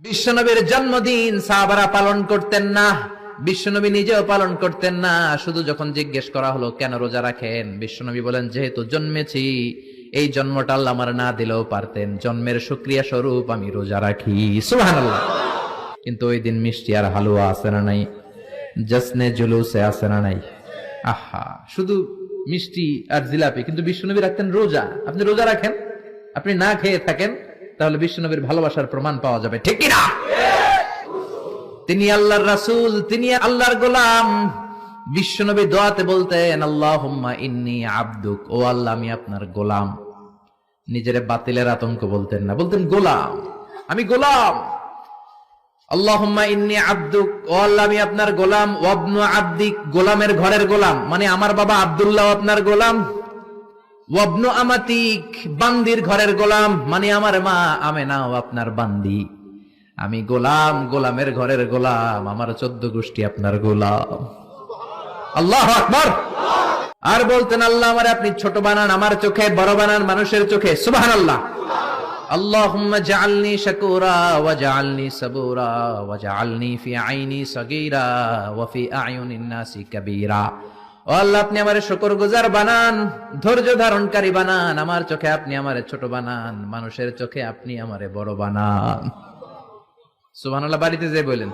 বিশ্বনবীর জন্মদিন সাহাবারা পালন করতেন না, বিশ্বনবী নিজেও পালন করতেন না। শুধু যখন জিজ্ঞেস করা হলো, কেন রোজা রাখেন? বিশ্বনবী বলেন, যেহেতু জন্মেছি, এই জন্মটা আল্লাহ আমার না দিলেও পারতেন। জন্মের সুক্রিয়া স্বরূপ আমি রোজা রাখি। সুবহানাল্লাহ। কিন্তু ওই দিন মিষ্টি আর হালুয়া আছে না নাই? জসনে জুলুসে আছে না নাই? আহা, শুধু মিষ্টি আর জিলাপি, কিন্তু বিশ্বনবী রাখতেন রোজা। আপনি রোজা রাখেন? আপনি না খেয়ে থাকেন? তাহলে বিশ্বনবীর ভালোবাসার প্রমাণ পাওয়া যাবে, ঠিক না তিনি আল্লাহর রাসূল, তিনি আল্লাহর গোলাম। বিশ্বনবী দোয়াতে বলতেন, আল্লাহুম্মা ইন্নি আব্দুক। ও আল্লাহ, আমি আপনার গোলাম। নিজের বাতিলের আতঙ্ক বলতেন না, বলতেন গোলাম। আমি গোলাম। আল্লাহুম্মা ইন্নি আব্দুক। ও আল্লাহ, আমি আপনার গোলাম। ওয়াবনু আব্দিক। গোলামের ঘরের গোলাম। মানে আমার বাবা আব্দুল্লাহ আপনার গোলাম। ওয়াবনু আমাতিক বান্দির ঘরের গোলাম মানে আমার মা আমেনাও আপনার বান্দি আমি গোলাম গোলামের ঘরের গোলাম আমার চোদ্দ গোষ্ঠী আপনার গোলাম আল্লাহ আকবর আর বলতেন আল্লাহ আমার আপনি ছোট বানান আমার চোখে বড় বানান মানুষের চোখে সুবাহান আল্লাহ اللهم اجعلني شكورا واجعلني صبورا واجعلني في عيني صغيرا وفي اعين الناس كبيرا ও আল্লাহ, আপনি আমারে শুকর গুজার বানান, ধৈর্য ধারণকারী বানান, আমার চোখে আপনি আমারে ছোট বানান, মানুষের চোখে আপনি আমারে বড় বানান। সুবহানাল্লাহ, বাড়িতে যে বলেন।